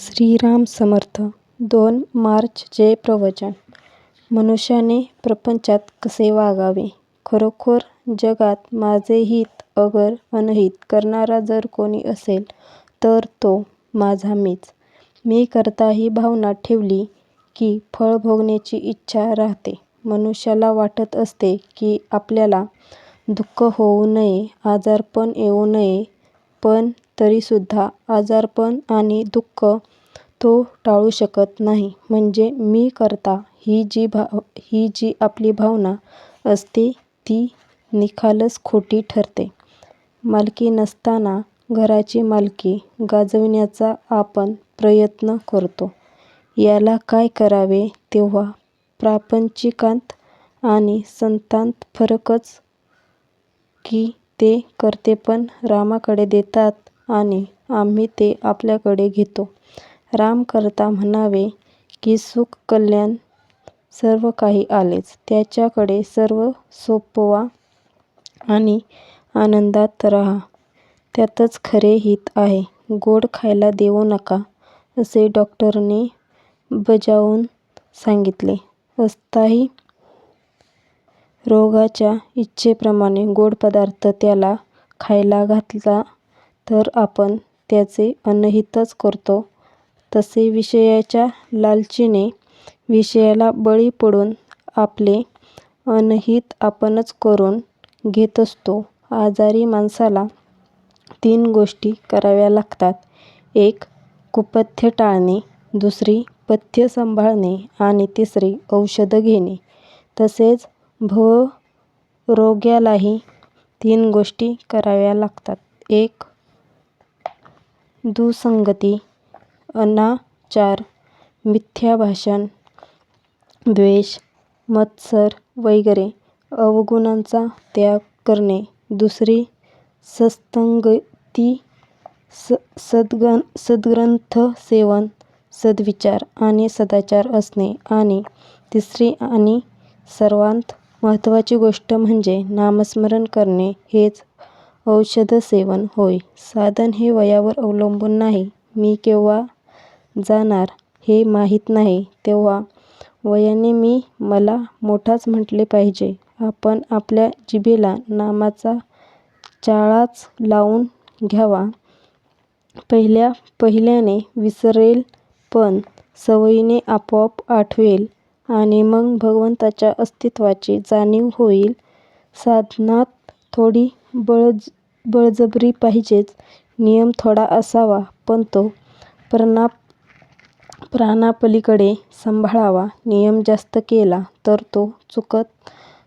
श्रीराम समर्थ दोन मार्चचे प्रवचन मनुष्याने प्रपंचात कसे वागावे खरोखर जगात माझे हित अगर अनहित करणारा जर कोणी असेल तर तो माझा मीच. मी करता ही भावना ठेवली की फळ भोगण्याची इच्छा राहते. मनुष्याला वाटत असते की आपल्याला दुःख होऊ नये, आजारपण येऊ नये, पण तरीसुद्धा आजारपण आणि दुःख तो टाळू शकत नाही. म्हणजे मी करता ही जी भाव ही जी आपली भावना असते ती निखालस खोटी ठरते. मालकी नसताना घराची मालकी गाजविण्याचा आपण प्रयत्न करतो. याला काय करावे तेव्हा प्रापंचिकांत आणि संतांत फरकच की ते करतेपण रामाकडे देतात आणि आम्ही ते आपल्याकडे घेतो. राम करता म्हणावे की सुख कल्याण सर्व काही आलेच. त्याच्याकडे सर्व सोपवा आणि आनंदात रहा. त्यातच खरे हित आहे. गोड खायला देऊ नका असे डॉक्टरने बजावून सांगितले असताही रोगाच्या इच्छेप्रमाणे गोड पदार्थ त्याला खायला घातला तर आपण त्याचे अनहितच करतो. तसे विषयाच्या लालचीने विषयाला बळी पडून आपले अनहित आपणच करून घेत असतो. आजारी माणसाला तीन गोष्टी कराव्या लागतात. एक कुपथ्य टाळणे, दुसरी पथ्य सांभाळणे आणि तिसरी औषध घेणे. तसेच भवरोग्यालाही तीन गोष्टी कराव्या लागतात. एक दुःसंगती, अनाचार, मिथ्या भाषण, द्वेष, मत्सर वगैरे अवगुणांचा त्याग करणे. दुसरी सत्संगती, सद्ग्रंथसेवन, सद्विचार आणि सदाचार असणे आणि तिसरी आणि सर्वांत महत्त्वाची गोष्ट म्हणजे नामस्मरण करणे हेच औषधसेवन होय. साधन हे वयावर अवलंबून नाही. मी केव्हा जाणार हे माहीत नाही तेव्हा वयाने मी मला मोठाच म्हटले पाहिजे. आपण आपल्या जिभेला नामाचा चाळाच लावून घ्यावा. पहिल्या पहिल्याने विसरेल पण सवयीने आपोआप आठवेल आणि मग भगवंताच्या अस्तित्वाची जाणीव होईल. साधनात थोडी बळजबरी बळजबरी पाहिजेच. नियम थोडा असावा पण तो प्राणापलीकडे सांभाळावा. नियम जास्त केला तर तो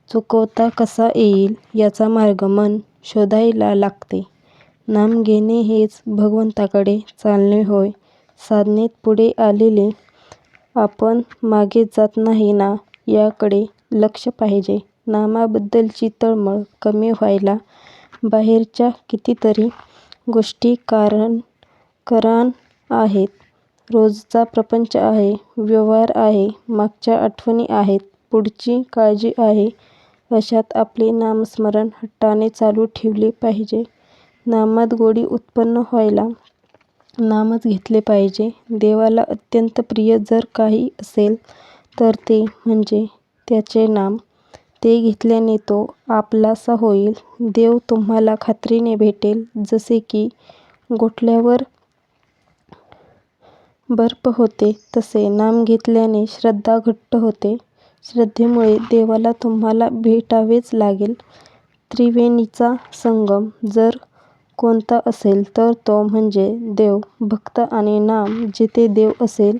चुकवता कसा येईल याचा मार्ग मन शोधायला लागते. नाम घेणे हेच भगवंताकडे चालणे होय. साधनेत पुढे आलेले आपण मागे जात नाही ना याकडे लक्ष पाहिजे. नामाबद्दलची तळमळ कमी व्हायला बाहेरच्या कितीतरी गोष्टी कारण करान आहेत. रोजचा प्रपंच आहे, व्यवहार आहे, मागच्या आठवणी आहेत, पुढची काळजी आहे अशात आपले नामस्मरण हट्टाने चालू ठेवले पाहिजे. नामात गोडी उत्पन्न व्हायला नामच घेतले पाहिजे. देवाला अत्यंत प्रिय जर काही असेल तर ते म्हणजे त्याचे नाम. ते घेतल्याने तो आपलासा होईल. देव तुम्हाला खात्रीने भेटेल. जसे की गोठल्यावर बर्फ होते तसे नाम घेतल्याने श्रद्धा घट्ट होते. श्रद्धेमुळे देवाला तुम्हाला भेटावेच लागेल. त्रिवेणीचा संगम जर कोणता असेल तर तो म्हणजे देव. भक्त आणि नाम जिथे देव असेल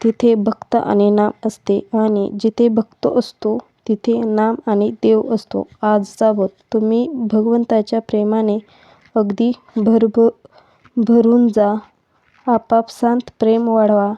तिथे भक्त आणि नाम असते आणि जिथे भक्त असतो तिथे नाम आणि देव असतो. आजताबोत तुम्ही भगवंताच्या प्रेमाने अगदी भरून जा. आपापसांत प्रेम वाढवा.